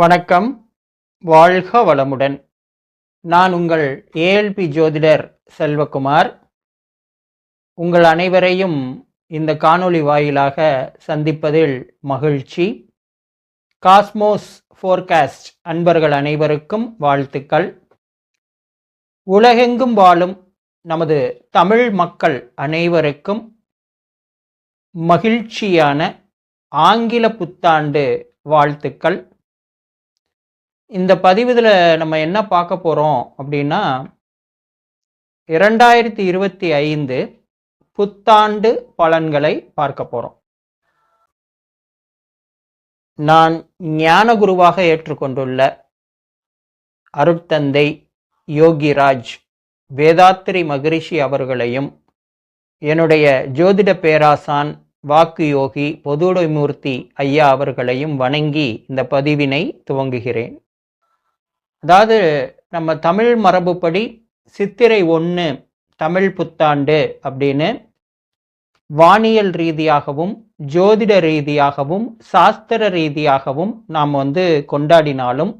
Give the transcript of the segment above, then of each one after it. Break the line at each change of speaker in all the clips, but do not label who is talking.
வணக்கம். வாழ்க வளமுடன். நான் உங்கள் ஏஎல்பி ஜோதிடர் செல்வகுமார். உங்கள் அனைவரையும் இந்த காணொளி வாயிலாக சந்திப்பதில் மகிழ்ச்சி. காஸ்மோஸ் ஃபோர்காஸ்ட் அன்பர்கள் அனைவருக்கும் வாழ்த்துக்கள். உலகெங்கும் வாழும் நமது தமிழ் மக்கள் அனைவருக்கும் மகிழ்ச்சியான ஆங்கில புத்தாண்டு வாழ்த்துக்கள். இந்த பதிவுல நம்ம என்ன பார்க்க போறோம் அப்படின்னா இரண்டாயிரத்தி இருபத்தி ஐந்து புத்தாண்டு பலன்களை பார்க்க போறோம். நான் ஞான குருவாக ஏற்றுக்கொண்டுள்ள அருட்தந்தை யோகிராஜ் வேதாத்திரி மகரிஷி அவர்களையும் என்னுடைய ஜோதிட பேராசான் வாக்கு யோகி பொதுடைமூர்த்தி ஐயா அவர்களையும் வணங்கி இந்த பதிவினை துவங்குகிறேன். அதாவது நம்ம தமிழ் மரபுப்படி சித்திரை ஒன்று தமிழ் புத்தாண்டு அப்படின்னு வானியல் ரீதியாகவும் ஜோதிட ரீதியாகவும் சாஸ்திர ரீதியாகவும் நாம் வந்து கொண்டாடினாலும்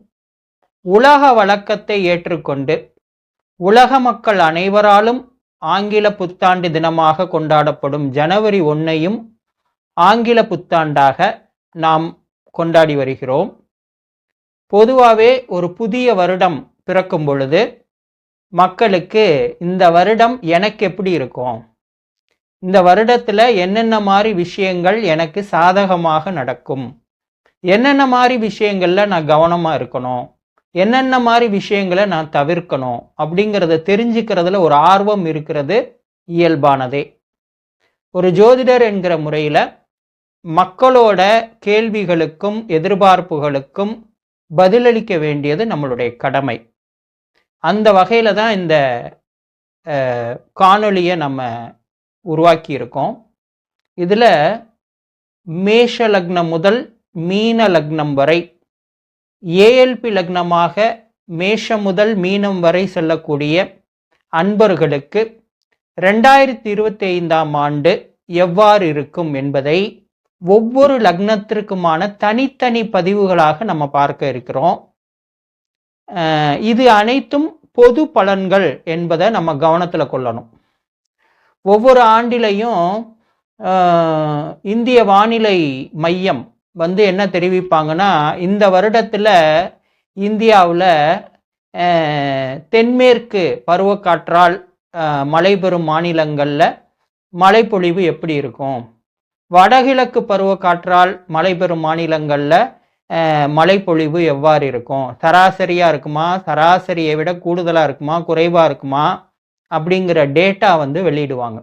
உலக வழக்கத்தை ஏற்றுக்கொண்டு உலக மக்கள் அனைவராலும் ஆங்கில புத்தாண்டு தினமாக கொண்டாடப்படும் ஜனவரி ஒன்றையும் ஆங்கில புத்தாண்டாக நாம் கொண்டாடி வருகிறோம். பொதுவாகவே ஒரு புதிய வருடம் பிறக்கும் பொழுது மக்களுக்கு இந்த வருடம் எனக்கு எப்படி இருக்கும்? இந்த வருடத்தில் என்னென்ன மாதிரி விஷயங்கள் எனக்கு சாதகமாக நடக்கும்? என்னென்ன மாதிரி விஷயங்களில் நான் கவனமாக இருக்கணும்? என்னென்ன மாதிரி விஷயங்களை நான் தவிர்க்கணும்? அப்படிங்கிறத தெரிஞ்சுக்கிறதுல ஒரு ஆர்வம் இருக்கிறது இயல்பானதே. ஒரு ஜோதிடர் என்கிற முறையில் மக்களோட கேள்விகளுக்கும் எதிர்பார்ப்புகளுக்கும் பதிலளிக்க வேண்டியது நம்மளுடைய கடமை. அந்த வகையில் தான் இந்த காணொலியை காணொளியை நம்ம உருவாக்கி இருக்கோம். இதில் மேஷ லக்னம் முதல் மீன லக்னம் வரை ஏஎல்பி லக்னமாக மேஷம் முதல் மீனம் வரை செல்லக்கூடிய அன்பர்களுக்கு ரெண்டாயிரத்தி இருபத்தி ஐந்தாம் ஆண்டு எவ்வாறு இருக்கும் என்பதை ஒவ்வொரு லக்னத்திற்குமான தனித்தனி பதிவுகளாக நம்ம பார்க்க இருக்கிறோம். இது அனைத்தும் பொது பலன்கள் என்பதை நம்ம கவனத்தில் கொள்ளணும். ஒவ்வொரு ஆண்டிலையும் இந்திய வானிலை மையம் வந்து என்ன தெரிவிப்பாங்கன்னா இந்த வருடத்தில் இந்தியாவில் தென்மேற்கு பருவக்காற்றால் மழை பெறும் மாநிலங்களில் மழைப்பொழிவு எப்படி இருக்கும்? வடகிழக்கு பருவக்காற்றால் மழை பெறும் மாநிலங்களில் மழைப்பொழிவு எவ்வாறு இருக்கும்? சராசரியாக இருக்குமா? சராசரியை விட கூடுதலாக இருக்குமா? குறைவாக இருக்குமா? அப்படிங்கிற டேட்டா வந்து வெளியிடுவாங்க.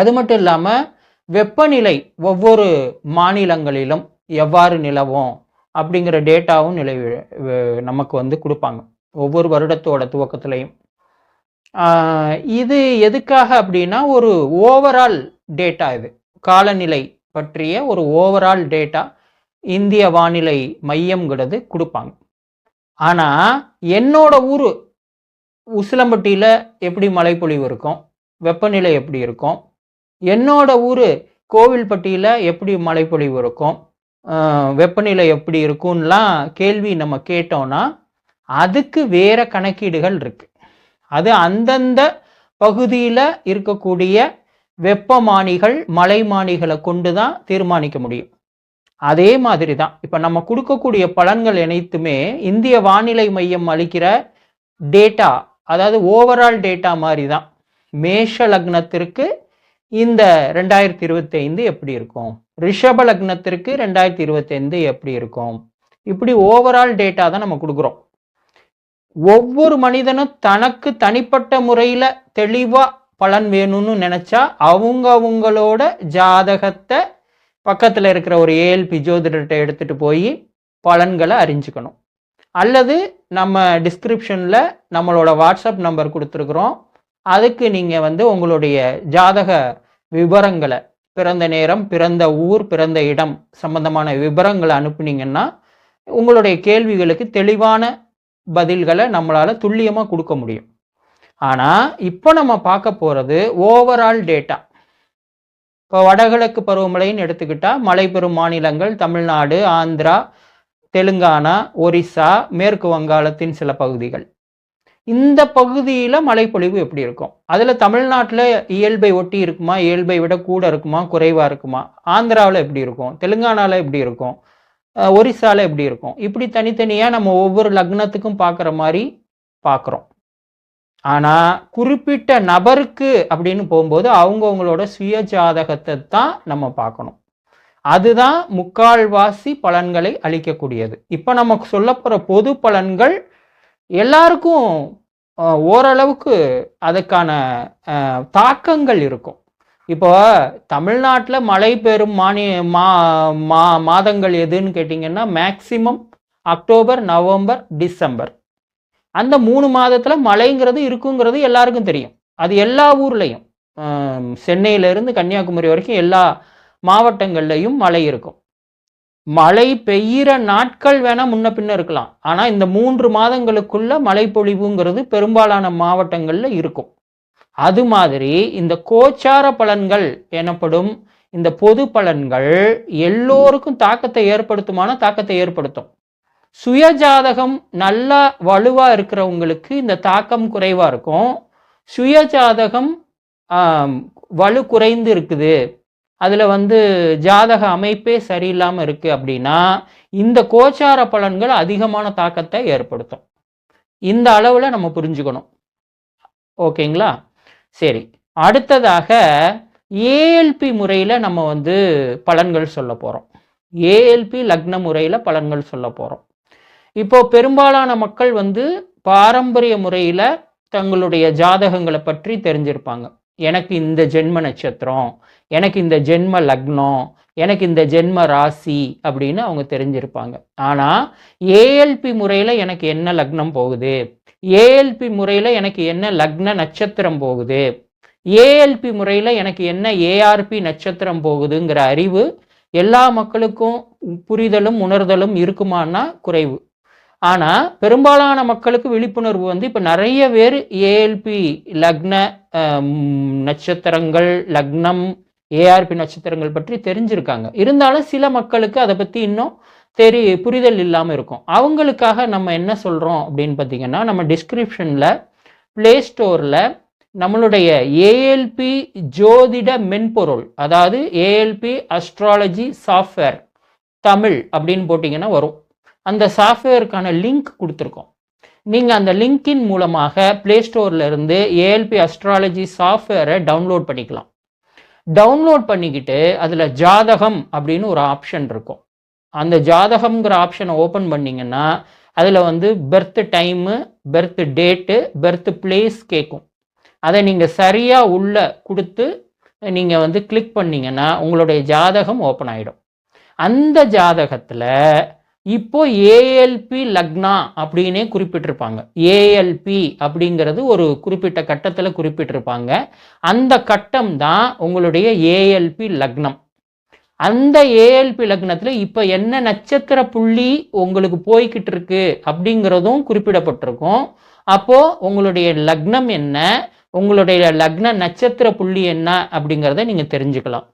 அது மட்டும் இல்லாமல் வெப்பநிலை ஒவ்வொரு மாநிலங்களிலும் எவ்வாறு நிலவும்? அப்படிங்கிற டேட்டாவும் நிலை நமக்கு வந்து கொடுப்பாங்க. ஒவ்வொரு வருடத்தோட துவக்கத்திலையும். இது எதுக்காக அப்படின்னா ஒரு ஓவரால் டேட்டா இது. காலநிலை பற்றிய ஒரு ஓவரால் டேட்டா இந்திய வானிலை மையம்ங்கிறது கொடுப்பாங்க. ஆனால் என்னோட ஊர் உசிலம்பட்டியில் எப்படி மழைப்பொழிவு இருக்கும்? வெப்பநிலை எப்படி இருக்கும்? என்னோட ஊர் கோவில்பட்டியில் எப்படி மழைப்பொழிவு இருக்கும்? வெப்பநிலை எப்படி இருக்கும்லாம் கேள்வி நம்ம கேட்டோம்னா அதுக்கு வேற கணக்கீடுகள் இருக்கு. அது அந்தந்த பகுதியில் இருக்கக்கூடிய வெப்பமானிகள் மலைமானிகளை கொண்டு தான் தீர்மானிக்க முடியும். அதே மாதிரி தான் இப்போ நம்ம கொடுக்கக்கூடிய பலன்கள் அனைத்துமே இந்திய வானிலை மையம் அளிக்கிற டேட்டா அதாவது ஓவரால் டேட்டா மாதிரி தான் மேஷ லக்னத்திற்கு இந்த ரெண்டாயிரத்தி இருபத்தி ஐந்து எப்படி இருக்கும்? ரிஷப லக்னத்திற்கு ரெண்டாயிரத்தி இருபத்தி ஐந்து எப்படி இருக்கும்? இப்படி ஓவரால் டேட்டா தான் நம்ம கொடுக்குறோம். ஒவ்வொரு மனிதனும் தனக்கு தனிப்பட்ட முறையில் தெளிவாக பலன் வேணும்னு நினச்சா அவங்கவுங்களோட ஜாதகத்தை பக்கத்தில் இருக்கிற ஒரு ஏஎல்பி ஜோதிடர்கிட்ட எடுத்துகிட்டு போய் பலன்களை அறிஞ்சுக்கணும். அல்லது நம்ம டிஸ்கிரிப்ஷனில் நம்மளோட வாட்ஸ்அப் நம்பர் கொடுத்துருக்குறோம். அதுக்கு நீங்கள் வந்து உங்களுடைய ஜாதக விவரங்களை பிறந்த நேரம் பிறந்த ஊர் பிறந்த இடம் சம்பந்தமான விவரங்களை அனுப்புனீங்கன்னா உங்களுடைய கேள்விகளுக்கு தெளிவான பதில்களை நம்மளால் துல்லியமாக கொடுக்க முடியும். ஆனால் இப்போ நம்ம பார்க்க போகிறது ஓவரால் டேட்டா இப்போ வடகிழக்கு பருவமழைன்னு எடுத்துக்கிட்டால் மழை பெறும் மாநிலங்கள் தமிழ்நாடு ஆந்திரா தெலுங்கானா ஒரிசா மேற்கு வங்காளத்தின் சில பகுதிகள். இந்த பகுதியில் மழைப்பொழிவு எப்படி இருக்கும்? அதில் தமிழ்நாட்டில் இயல்பை ஒட்டி இருக்குமா? இயல்பை விட கூட இருக்குமா? குறைவாக இருக்குமா? ஆந்திராவில் எப்படி இருக்கும்? தெலுங்கானாவில் எப்படி இருக்கும்? ஒரிசாவில் எப்படி இருக்கும்? இப்படி தனித்தனியாக நம்ம ஒவ்வொரு லக்னத்துக்கும் பார்க்குற மாதிரி பார்க்குறோம். ஆனால் குறிப்பிட்ட நபருக்கு அப்படின்னு போகும்போது அவங்கவுங்களோட சுய ஜாதகத்தை தான் நம்ம பார்க்கணும். அதுதான் முக்கால்வாசி பலன்களை அளிக்கக்கூடியது. இப்போ நமக்கு சொல்லப்போகிற பொது பலன்கள் எல்லாருக்கும் ஓரளவுக்கு அதுக்கான தாக்கங்கள் இருக்கும். இப்போ தமிழ்நாட்டில் மழை பெறும் மானிய மா மா மாதங்கள் எதுன்னு கேட்டிங்கன்னா மேக்சிமம் அக்டோபர் நவம்பர் டிசம்பர். அந்த மூணு மாதத்தில் மழைங்கிறது இருக்குங்கிறது எல்லாருக்கும் தெரியும். அது எல்லா ஊர்லேயும். சென்னையிலேருந்து கன்னியாகுமரி வரைக்கும் எல்லா மாவட்டங்கள்லையும் மழை இருக்கும். மழை பெய்கிற நாட்கள் வேணால் முன்ன பின்ன இருக்கலாம். ஆனால் இந்த மூன்று மாதங்களுக்குள்ள மழை பொழிவுங்கிறது பெரும்பாலான மாவட்டங்களில் இருக்கும். அது மாதிரி இந்த கோச்சார பலன்கள் எனப்படும் இந்த பொது பலன்கள் எல்லோருக்கும் தாக்கத்தை ஏற்படுத்துமான தாக்கத்தை ஏற்படுத்தும். சுயஜாதகம் நல்லா வலுவா இருக்கிறவங்களுக்கு இந்த தாக்கம் குறைவா இருக்கும். சுயஜாதகம் வலு குறைந்து இருக்குது. அதில் வந்து ஜாதக அமைப்பே சரியில்லாமல் இருக்கு அப்படின்னா இந்த கோச்சார பலன்கள் அதிகமான தாக்கத்தை ஏற்படுத்தும். இந்த அளவில் நம்ம புரிஞ்சுக்கணும். ஓகேங்களா? சரி. அடுத்ததாக ஏஎல்பி முறையில் நம்ம வந்து பலன்கள் சொல்ல போகிறோம் ஏஎல்பி லக்ன முறையில் பலன்கள் சொல்ல போகிறோம் இப்போ பெரும்பாலான மக்கள் வந்து பாரம்பரிய முறையில் தங்களுடைய ஜாதகங்களை பற்றி தெரிஞ்சிருப்பாங்க. எனக்கு இந்த ஜென்ம நட்சத்திரம் எனக்கு இந்த ஜென்ம லக்னம் எனக்கு இந்த ஜென்ம ராசி அப்படின்னு அவங்க தெரிஞ்சிருப்பாங்க. ஆனால் ஏஎல்பி முறையில் எனக்கு என்ன லக்னம் போகுது? ஏஎல்பி முறையில் எனக்கு என்ன லக்ன நட்சத்திரம் போகுது? ஏஎல்பி முறையில் எனக்கு என்ன ஏஆர்பி நட்சத்திரம் போகுதுங்கிற அறிவு எல்லா மக்களுக்கும் புரிதலும் உணர்தலும் இருக்குமான்னா குறைவு. ஆனால் பெரும்பாலான மக்களுக்கு விழிப்புணர்வு வந்து இப்போ நிறைய பேர் ஏஎல்பி லக்ன நட்சத்திரங்கள் லக்னம் ஏஆர்பி நட்சத்திரங்கள் பற்றி தெரிஞ்சிருக்காங்க. இருந்தாலும் சில மக்களுக்கு அதை பற்றி இன்னும் தெரி புரிதல் இல்லாமல் இருக்கும். அவங்களுக்காக நம்ம என்ன சொல்கிறோம் அப்படின்னு பார்த்தீங்கன்னா நம்ம டிஸ்கிரிப்ஷனில் ப்ளே ஸ்டோரில் நம்மளுடைய ஏஎல்பி ஜோதிட மென்பொருள் அதாவது ஏஎல்பி அஸ்ட்ராலஜி சாஃப்ட்வேர் தமிழ் அப்படின்னு போட்டிங்கன்னா வரும். அந்த சாஃப்ட்வேருக்கான லிங்க் கொடுத்துருக்கோம். நீங்கள் அந்த லிங்கின் மூலமாக ப்ளே ஸ்டோர்லேருந்து ஏஎல்பி அஸ்ட்ராலஜி சாஃப்ட்வேரை டவுன்லோட் பண்ணிக்கலாம். டவுன்லோட் பண்ணிக்கிட்டு அதில் ஜாதகம் அப்படின்னு ஒரு ஆப்ஷன் இருக்கும். அந்த ஜாதகம்ங்கிற ஆப்ஷனை ஓப்பன் பண்ணிங்கன்னா அதில் வந்து birth time birth date birth place கேட்கும் அதை நீங்கள் சரியாக உள்ளே கொடுத்து நீங்கள் வந்து கிளிக் பண்ணீங்கன்னா உங்களுடைய ஜாதகம் ஓப்பன் ஆகிடும் அந்த ஜாதகத்தில் இப்போ ஏஎல்பி லக்னா அப்படின்னே குறிப்பிட்டிருப்பாங்க. ஏஎல்பி அப்படிங்கிறது ஒரு குறிப்பிட்ட கட்டத்தில் குறிப்பிட்டிருப்பாங்க. அந்த கட்டம் தான் உங்களுடைய ஏஎல்பி லக்னம் அந்த ஏஎல்பி லக்னத்தில் இப்போ என்ன நட்சத்திர புள்ளி உங்களுக்கு போய்கிட்டு இருக்கு அப்படிங்கிறதும் குறிப்பிடப்பட்டிருக்கும். அப்போது உங்களுடைய லக்னம் என்ன? உங்களுடைய லக்ன நட்சத்திர புள்ளி என்ன அப்படிங்கிறத நீங்கள் தெரிஞ்சுக்கலாம்.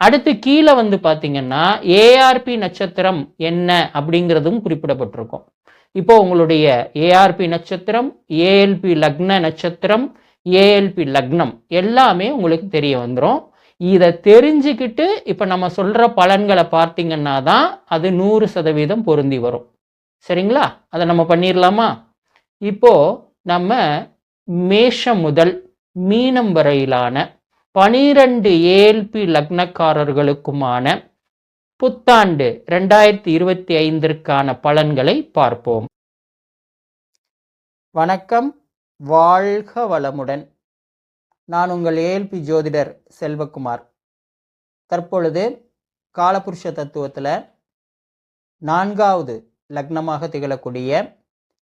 அடுத்து கீழே வந்து பார்த்தீங்கன்னா ஏஆர்பி நட்சத்திரம் என்ன அப்படிங்கிறதும் குறிப்பிடப்பட்டிருக்கும். இப்போ உங்களுடைய ஏஆர்பி நட்சத்திரம் ஏஎல்பி லக்ன நட்சத்திரம் ஏஎல்பி லக்னம் எல்லாமே உங்களுக்கு தெரிய வந்துடும் இதை தெரிஞ்சுக்கிட்டு இப்போ நம்ம சொல்கிற பலன்களை பார்த்தீங்கன்னா தான் அது நூறு சதவீதம் பொருந்தி வரும். சரிங்களா? அதை நம்ம பண்ணிடலாமா இப்போ நம்ம மேஷம் முதல் மீனம் வரையிலான பனிரெண்டு ஏல்பி லக்னக்காரர்களுக்குமான புத்தாண்டு ரெண்டாயிரத்தி இருபத்தி ஐந்திற்கான பலன்களை பார்ப்போம். வணக்கம். வாழ்க வளமுடன். நான் உங்கள் ஏல்பி ஜோதிடர் செல்வகுமார். தற்பொழுது காலபுருஷ தத்துவத்தில் நான்காவது லக்னமாக திகழக்கூடிய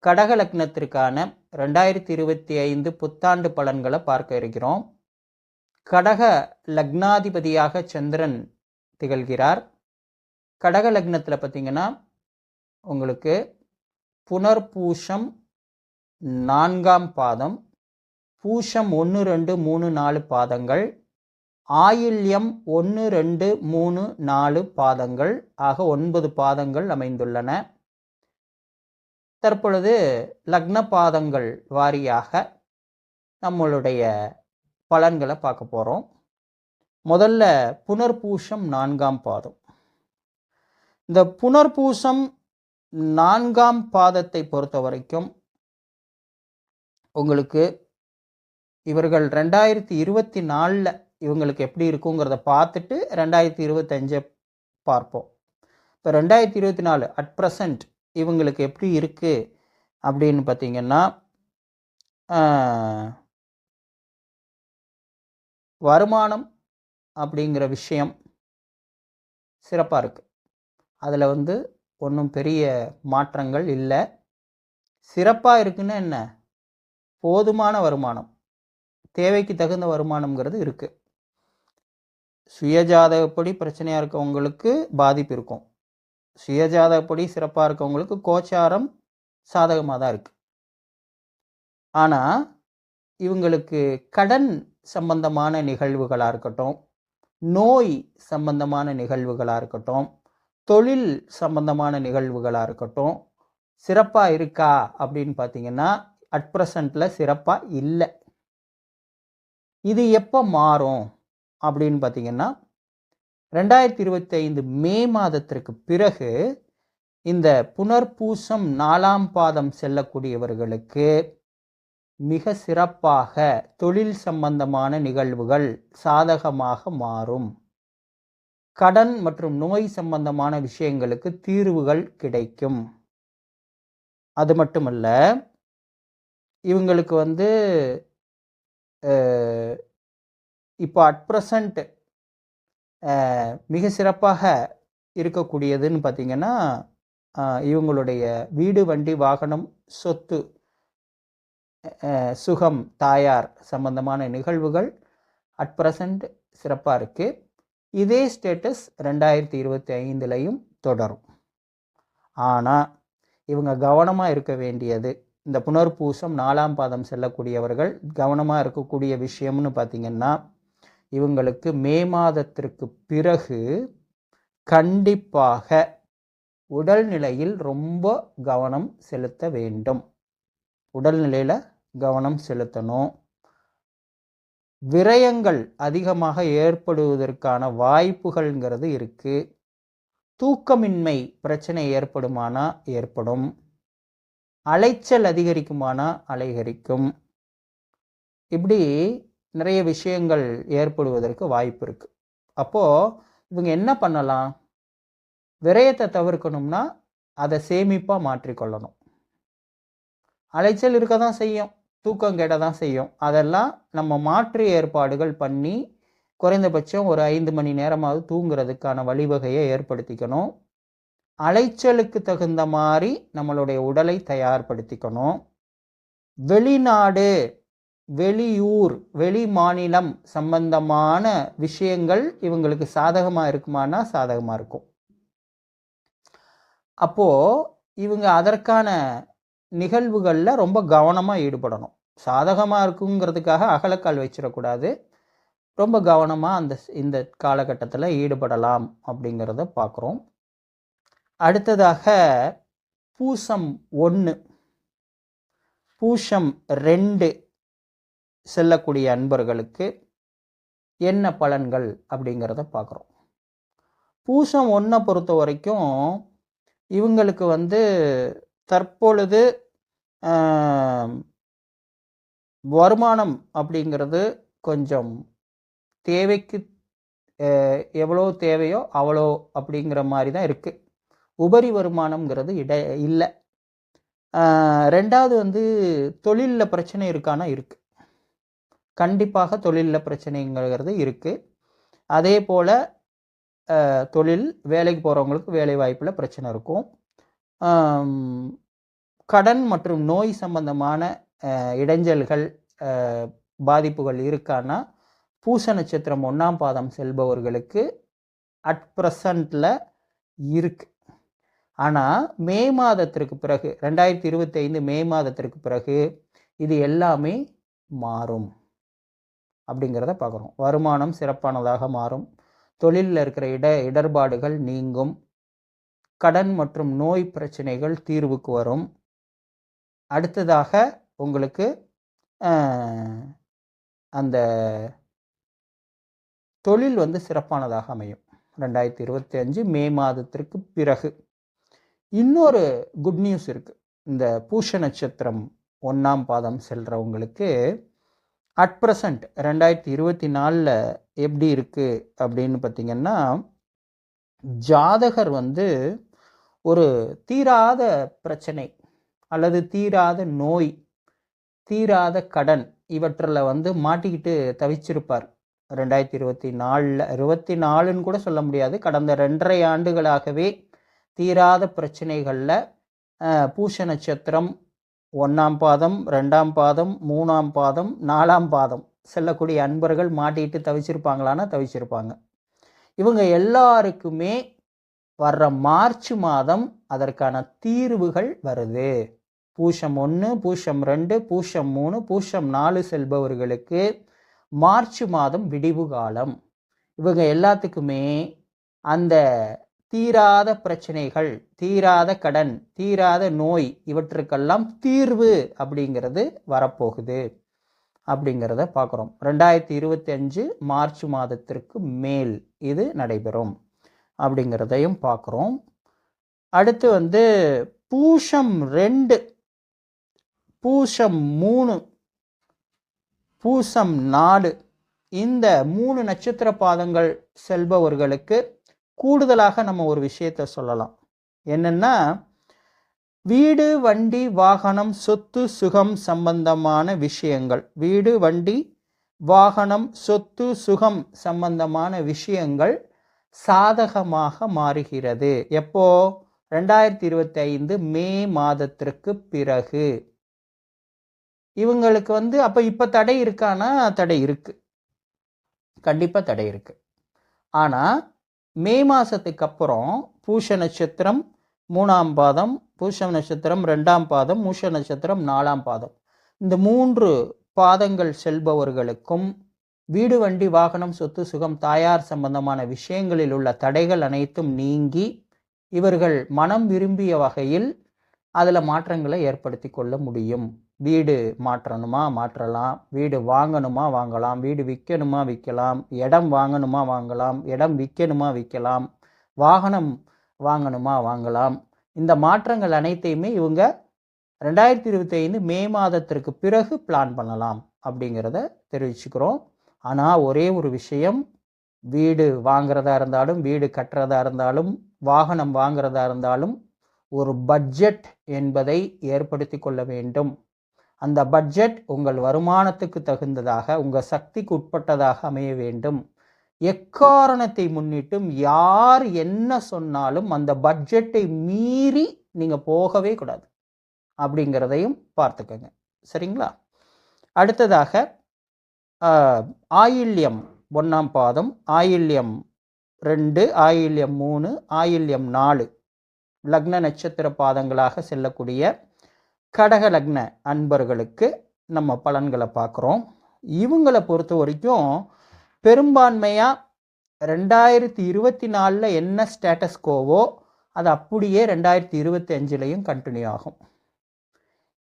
கடக லக்னத்திற்கான ரெண்டாயிரத்தி இருபத்தி ஐந்து புத்தாண்டு பலன்களை பார்க்க இருக்கிறோம். கடக லக்னாதிபதியாக சந்திரன் திகழ்கிறார். கடக லக்னத்தில் பார்த்தீங்கன்னா உங்களுக்கு புனர்பூஷம் நான்காம் பாதம் பூஷம் ஒன்று ரெண்டு மூணு நாலு பாதங்கள் ஆயில்யம் ஒன்று ரெண்டு மூணு நாலு பாதங்கள் ஆக ஒன்பது பாதங்கள் அமைந்துள்ளன. தற்பொழுது லக்ன பாதங்கள் வாரியாக நம்மளுடைய பலன்களை பார்க்க போகிறோம் முதல்ல புனர்பூசம் நான்காம் பாதம். இந்த புனர்பூசம் நான்காம் பாதத்தை பொறுத்த வரைக்கும் உங்களுக்கு இவர்கள் ரெண்டாயிரத்தி இருபத்தி நாலில் இவங்களுக்கு எப்படி இருக்குங்கிறத பார்த்துட்டு ரெண்டாயிரத்தி இருபத்தஞ்சை பார்ப்போம். இப்போ ரெண்டாயிரத்தி இருபத்தி நாலு அட் ப்ரெசண்ட் இவங்களுக்கு எப்படி இருக்குது அப்படின்னு பார்த்தீங்கன்னா வருமானம் அப்படிங்கிற விஷயம் சிறப்பாக இருக்குது அதில் வந்து ஒன்றும் பெரிய மாற்றங்கள் இல்லை. சிறப்பாக இருக்குன்னா என்ன? போதுமான வருமானம். தேவைக்கு தகுந்த வருமானம்ங்கிறது இருக்குது சுயஜாதகப்படி பிரச்சனையாக இருக்கவங்களுக்கு பாதிப்பு இருக்கும். சுயஜாதகப்படி சிறப்பாக இருக்கவங்களுக்கு கோச்சாரம் சாதகமாக தான் இருக்குது ஆனால் இவங்களுக்கு கடன் சம்பந்தமான நிகழ்வுகளாக இருக்கட்டும் நோய் சம்பந்தமான நிகழ்வுகளாக இருக்கட்டும் தொழில் சம்பந்தமான நிகழ்வுகளாக இருக்கட்டும் சிறப்பாக இருக்கா அப்படின்னு பார்த்தீங்கன்னா அட் ப்ரெசண்ட்டில் சிறப்பாக இல்லை. இது எப்போ மாறும் அப்படின்னு பார்த்தீங்கன்னா ரெண்டாயிரத்தி இருபத்தைந்து மே மாதத்திற்கு பிறகு இந்த புனர்பூசம் நாலாம் பாதம் செல்லக்கூடியவர்களுக்கு மிக சிறப்பாக தொழில் சம்பந்தமான நிகழ்வுகள் சாதகமாக மாறும். கடன் மற்றும் நோய் சம்பந்தமான விஷயங்களுக்கு தீர்வுகள் கிடைக்கும். அது மட்டுமல்ல இவங்களுக்கு வந்து இப்போ அட் ப்ரசண்ட் மிக சிறப்பாக இருக்கக்கூடியதுன்னு பார்த்தீங்கன்னா இவங்களுடைய வீடு வண்டி வாகனம் சொத்து சுகம் தாயார் சம்பந்தமான நிகழ்வுகள் அட் ப்ரசண்ட் சிறப்பாக இருக்குது இதே ஸ்டேட்டஸ் ரெண்டாயிரத்தி இருபத்தி ஐந்துலையும் தொடரும். ஆனால் இவங்க கவனமாக இருக்க வேண்டியது இந்த புனர்பூசம் நாலாம் பாதம் செல்லக்கூடியவர்கள் கவனமாக இருக்கக்கூடிய விஷயம்னு பார்த்தீங்கன்னா இவங்களுக்கு மே மாதத்திற்கு பிறகு கண்டிப்பாக உடல்நிலையில் ரொம்ப கவனம் செலுத்த வேண்டும். உடல்நிலையில் கவனம் செலுத்தணும். விரயங்கள் அதிகமாக ஏற்படுவதற்கான வாய்ப்புகள்ங்கிறது இருக்குது தூக்கமின்மை பிரச்சனை ஏற்படுமானா ஏற்படும். அலைச்சல் அதிகரிக்குமானா அலைகரிக்கும். இப்படி நிறைய விஷயங்கள் ஏற்படுவதற்கு வாய்ப்பு இருக்கு. அப்போ இவங்க என்ன பண்ணலாம்? விரயத்தை தவிர்க்கணும்னா அதை சேமிப்பாக மாற்றிக்கொள்ளணும். அலைச்சல் இருக்க தான் செய்யும். தூக்கம் கெட தான் செய்யும். அதெல்லாம் நம்ம மாற்று ஏற்பாடுகள் பண்ணி குறைந்தபட்சம் ஒரு ஐந்து மணி நேரமாவது தூங்குறதுக்கான வழிவகையை ஏற்படுத்திக்கணும். அலைச்சலுக்கு தகுந்த மாதிரி நம்மளுடைய உடலை தயார்படுத்திக்கணும். வெளிநாடு வெளியூர் வெளி மாநிலம் சம்பந்தமான விஷயங்கள் இவங்களுக்கு சாதகமாக இருக்குமானா சாதகமாக இருக்கும். அப்போது இவங்க அதற்கான நிகழ்வுகளில் ரொம்ப கவனமாக ஈடுபடணும். சாதகமாக இருக்குங்கிறதுக்காக அகலக்கால் வச்சிடக்கூடாது. ரொம்ப கவனமாக அந்த இந்த காலகட்டத்தில் ஈடுபடலாம் அப்படிங்கிறத பார்க்குறோம் அடுத்ததாக பூசம் ஒன்று பூசம் ரெண்டு செல்லக்கூடிய அன்பர்களுக்கு என்ன பலன்கள் அப்படிங்கிறத பார்க்குறோம் பூசம் ஒன்றை பொறுத்த வரைக்கும் இவங்களுக்கு வந்து தற்பொழுது வருமானம் அப்படிங்கிறது கொஞ்சம் தேவைக்கு எவ்வளோ தேவையோ அவ்வளோ அப்படிங்கிற மாதிரி தான் இருக்குது உபரி வருமானம்ங்கிறது இட இல்லை. ரெண்டாவது வந்து தொழிலில் பிரச்சனை இருக்கானா இருக்குது கண்டிப்பாக தொழிலில் பிரச்சனைங்கிறது இருக்குது அதே போல் தொழில் வேலைக்கு போகிறவங்களுக்கு வேலை வாய்ப்பில் பிரச்சனை இருக்கும். கடன் மற்றும் நோய் சம்பந்தமான இடைஞ்சல்கள் பாதிப்புகள் இருக்கான்னா பூச நட்சத்திரம் ஒன்றாம் பாதம் செல்பவர்களுக்கு அட் ப்ரெசண்டில் இருக்கு. ஆனால் மே மாதத்திற்கு பிறகு ரெண்டாயிரத்தி இருபத்தைந்து மே மாதத்திற்கு பிறகு இது எல்லாமே மாறும். அப்படிங்கிறத பார்க்குறோம். வருமானம் சிறப்பானதாக மாறும். தொழிலில் இருக்கிற இட இடர்பாடுகள் நீங்கும். கடன் மற்றும் நோய் பிரச்சனைகள் தீர்வுக்கு வரும். அடுத்ததாக உங்களுக்கு அந்த தொழில் வந்து சிறப்பானதாக அமையும். ரெண்டாயிரத்தி இருபத்தி அஞ்சு மே மாதத்திற்கு பிறகு. இன்னொரு குட் நியூஸ் இருக்குது இந்த பூஷ நட்சத்திரம் ஒன்றாம் பாதம் செல்கிறவங்களுக்கு அட் ப்ரெசண்ட் ரெண்டாயிரத்தி இருபத்தி நாலில் எப்படி இருக்குது அப்படின்னு பார்த்தீங்கன்னா ஜாதகர் வந்து ஒரு தீராத பிரச்சனை. அல்லது தீராத நோய் தீராத கடன் இவற்றில் வந்து மாட்டிக்கிட்டு தவிச்சிருப்பார். ரெண்டாயிரத்தி இருபத்தி நாலில் இருபத்தி நாலுன்னு கூட சொல்ல முடியாது. கடந்த ரெண்டரை ஆண்டுகளாகவே தீராத பிரச்சனைகளில் பூஷ நட்சத்திரம் ஒன்றாம் பாதம் ரெண்டாம் பாதம் மூணாம் பாதம் நாலாம் பாதம் செல்லக்கூடிய அன்பர்கள் மாட்டிட்டு தவிச்சிருப்பாங்களான்னா தவிச்சிருப்பாங்க. இவங்க எல்லாருக்குமே வர்ற மார்ச் மாதம் அதற்கான தீர்வுகள் வருது. பூஷம் ஒன்று பூஷம் ரெண்டு பூஷம் மூணு பூஷம் நாலு செல்பவர்களுக்கு மார்ச் மாதம் விடிவு காலம். இவங்க எல்லாத்துக்குமே அந்த தீராத பிரச்சனைகள் தீராத கடன் தீராத நோய் இவற்றுக்கெல்லாம் தீர்வு அப்படிங்கிறது வரப்போகுது அப்படிங்கிறத பார்க்குறோம். ரெண்டாயிரத்தி இருபத்தி அஞ்சு மார்ச் மாதத்திற்கு மேல் இது நடைபெறும் அப்படிங்கிறதையும் பார்க்குறோம். அடுத்து வந்து பூஷம் ரெண்டு பூசம் மூணு பூசம் நாலு. இந்த மூணு நட்சத்திர பாதங்கள் செல்பவர்களுக்கு கூடுதலாக நம்ம ஒரு விஷயத்தை சொல்லலாம். என்னென்னா வீடு வண்டி வாகனம் சொத்து சுகம் சம்பந்தமான விஷயங்கள். வீடு வண்டி வாகனம் சொத்து சுகம் சம்பந்தமான விஷயங்கள் சாதகமாக மாறுகிறது. எப்போ? ரெண்டாயிரத்தி இருபத்தி ஐந்து மே மாதத்திற்கு பிறகு. இவங்களுக்கு வந்து அப்போ இப்போ தடை இருக்கானா? தடை இருக்குது கண்டிப்பாக தடை இருக்குது ஆனால் மே மாதத்துக்கு அப்புறம் பூஷ நட்சத்திரம் மூணாம் பாதம் பூஷ நட்சத்திரம் ரெண்டாம் பாதம் மூஷ நட்சத்திரம் நாலாம் பாதம். இந்த மூன்று பாதங்கள் செல்பவர்களுக்கும் வீடு வண்டி வாகனம் சொத்து சுகம் தாயார் சம்பந்தமான விஷயங்களில் உள்ள தடைகள் அனைத்தும் நீங்கி இவர்கள் மனம் விரும்பிய வகையில் அதில் மாற்றங்களை ஏற்படுத்தி கொள்ள முடியும். வீடு மாற்றணுமா மாற்றலாம். வீடு வாங்கணுமா வாங்கலாம். வீடு விற்கணுமா விற்கலாம். இடம் வாங்கணுமா வாங்கலாம். இடம் விற்கணுமா விற்கலாம். வாகனம் வாங்கணுமா வாங்கலாம். இந்த மாற்றங்கள் அனைத்தையுமே இவங்க ரெண்டாயிரத்தி இருபத்தி ஐந்து மே மாதத்திற்கு பிறகு பிளான் பண்ணலாம் அப்படிங்கிறத தெரிவிச்சுக்கிறோம். ஆனால் ஒரே ஒரு விஷயம் வீடு வாங்குறதா இருந்தாலும் வீடு கட்டுறதா இருந்தாலும் வாகனம் வாங்குறதா இருந்தாலும் ஒரு பட்ஜெட் என்பதை ஏற்படுத்தி கொள்ள வேண்டும். அந்த பட்ஜெட் உங்கள் வருமானத்துக்கு தகுந்ததாக உங்கள் சக்திக்கு உட்பட்டதாக அமைய வேண்டும். எக்காரணத்தை முன்னிட்டும் யார் என்ன சொன்னாலும் அந்த பட்ஜெட்டை மீறி நீங்கள் போகவே கூடாது. அப்படிங்கிறதையும் பார்த்துக்கோங்க. சரிங்களா? அடுத்ததாக ஆயில்யம் ஒன்றாம் பாதம் ஆயில்யம் ரெண்டு ஆயில்யம் மூணு ஆயில்யம் நாலு லக்ன நட்சத்திர பாதங்களாக செல்லக்கூடிய கடக லக்ன அன்பர்களுக்கு நம்ம பலன்களை பார்க்குறோம். இவங்களை பொறுத்த வரைக்கும் பெரும்பான்மையாக ரெண்டாயிரத்தி இருபத்தி நாலில் என்ன ஸ்டேட்டஸ் கோவோ அது அப்படியே ரெண்டாயிரத்தி இருபத்தி அஞ்சுலையும் கண்டினியூ ஆகும்.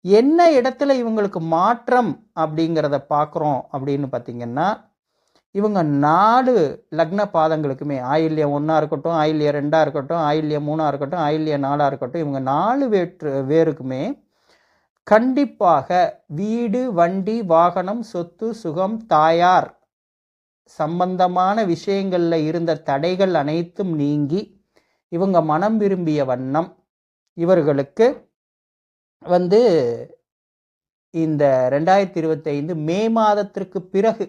என்ன இடத்துல இவங்களுக்கு மாற்றம் அப்படிங்கிறத பார்க்குறோம் அப்படின்னு பார்த்தீங்கன்னா இவங்க நாலு லக்ன பாதங்களுக்குமே ஆயில்ய ஒன்றா இருக்கட்டும் ஆயில்ய ரெண்டாக இருக்கட்டும் ஆயில்ய மூணாக இருக்கட்டும் ஆயில்ய நாலாக இருக்கட்டும் இவங்க நாலு வேற்று வேருக்குமே கண்டிப்பாக வீடு வண்டி வாகனம் சொத்து சுகம் தாயார் சம்பந்தமான விஷயங்களில் இருந்த தடைகள் அனைத்தும் நீங்கி இவங்க மனம் விரும்பிய வண்ணம் இவர்களுக்கு வந்து இந்த ரெண்டாயிரத்தி இருபத்தைந்து மே மாதத்திற்கு பிறகு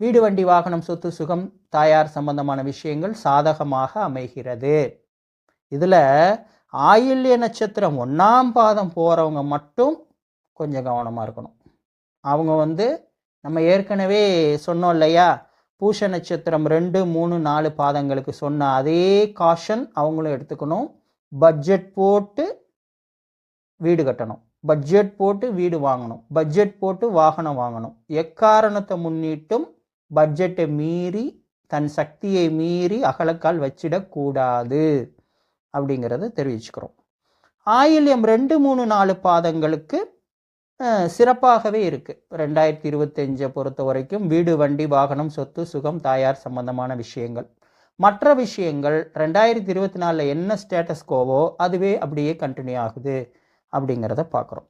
வீடு வண்டி வாகனம் சொத்து சுகம் தாயார் சம்பந்தமான விஷயங்கள் சாதகமாக அமைகிறது. இதில் ஆயில்ய நட்சத்திரம் ஒன்றாம் பாதம் போகிறவங்க மட்டும் கொஞ்சம் கவனமாக இருக்கணும். அவங்க வந்து நம்ம ஏற்கனவே சொன்னோம் இல்லையா? பூஷ நட்சத்திரம் ரெண்டு மூணு நாலு பாதங்களுக்கு சொன்ன அதே காஷன் அவங்களும் எடுத்துக்கணும். பட்ஜெட் போட்டு வீடு கட்டணும். பட்ஜெட் போட்டு வீடு வாங்கணும். பட்ஜெட் போட்டு வாகனம் வாங்கணும். எக்காரணத்தை முன்னிட்டும் பட்ஜெட்டை மீறி தன் சக்தியை மீறி அகலக்கால் வச்சிடக்கூடாது. அப்படிங்கிறத தெரிவிச்சுக்கிறோம். ஆயில்யம் ரெண்டு மூணு நாலு பாதங்களுக்கு சிறப்பாகவே இருக்குது ரெண்டாயிரத்தி இருபத்தஞ்சை பொறுத்த வரைக்கும் வீடு வண்டி வாகனம் சொத்து சுகம் தாயார் சம்பந்தமான விஷயங்கள். மற்ற விஷயங்கள் ரெண்டாயிரத்தி இருபத்தி நாலில் என்ன ஸ்டேட்டஸ் கோவோ அதுவே அப்படியே கண்டினியூ ஆகுது அப்படிங்கிறத பார்க்குறோம்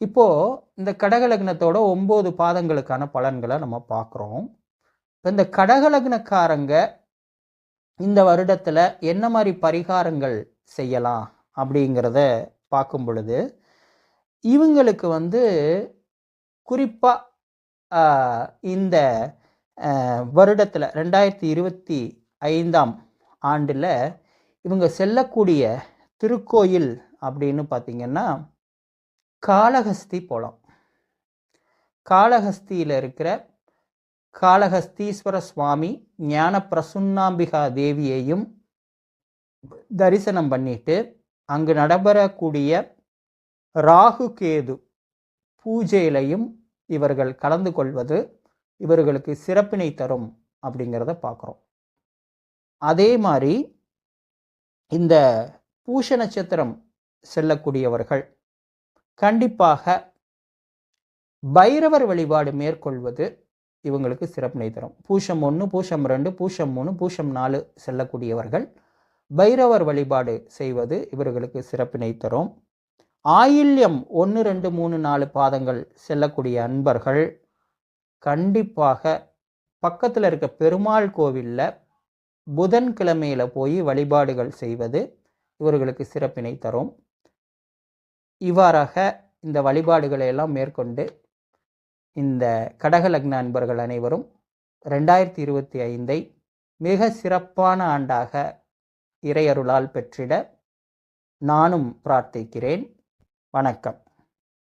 இப்போது இந்த கடகலக்னத்தோட ஒம்பது பாதங்களுக்கான பலன்களை நம்ம பார்க்குறோம் இப்போ இந்த கடகலக்னக்காரங்க இந்த வருடத்தில் என்ன மாதிரி பரிகாரங்கள் செய்யலாம் அப்படிங்கிறத பார்க்கும் பொழுது இவங்களுக்கு வந்து குறிப்பாக இந்த வருடத்தில் ரெண்டாயிரத்தி இருபத்தி ஐந்தாம் ஆண்டில் இவங்க செல்லக்கூடிய திருக்கோயில் அப்படின்னு பார்த்திங்கன்னா காளஹஸ்தி போலாம். காளஹஸ்தியில் இருக்கிற காளஹஸ்தீஸ்வர சுவாமி ஞான பிரசுன்னாம்பிகா தேவியையும் தரிசனம் பண்ணிட்டு அங்கு நடைபெறக்கூடிய ராகு கேது பூஜையிலையும் இவர்கள் கலந்து கொள்வது இவர்களுக்கு சிறப்பினை தரும் அப்படிங்கிறத பார்க்குறோம். அதே மாதிரி இந்த பூஷ நட்சத்திரம் செல்லக்கூடியவர்கள் கண்டிப்பாக பைரவர் வழிபாடு மேற்கொள்வது இவங்களுக்கு சிறப்பினை தரும். பூஷம் ஒன்று பூஷம் ரெண்டு பூஷம் மூணு பூஷம் நாலு செல்லக்கூடியவர்கள் பைரவர் வழிபாடு செய்வது இவர்களுக்கு சிறப்பினை தரும். ஆயில்யம் ஒன்று ரெண்டு மூணு நாலு பாதங்கள் செல்லக்கூடிய அன்பர்கள் கண்டிப்பாக பக்கத்தில் இருக்க பெருமாள் கோவிலில் புதன்கிழமையில் போய் வழிபாடுகள் செய்வது இவர்களுக்கு சிறப்பினை தரும். இவ்வாறாக இந்த வழிபாடுகளை எல்லாம் மேற்கொண்டு இந்த கடகலக்ன அன்பர்கள் அனைவரும் ரெண்டாயிரத்தி இருபத்தி ஐந்தை மிக சிறப்பான ஆண்டாக இறையருளால் பெற்றிட நானும் பிரார்த்திக்கிறேன். வணக்கம்.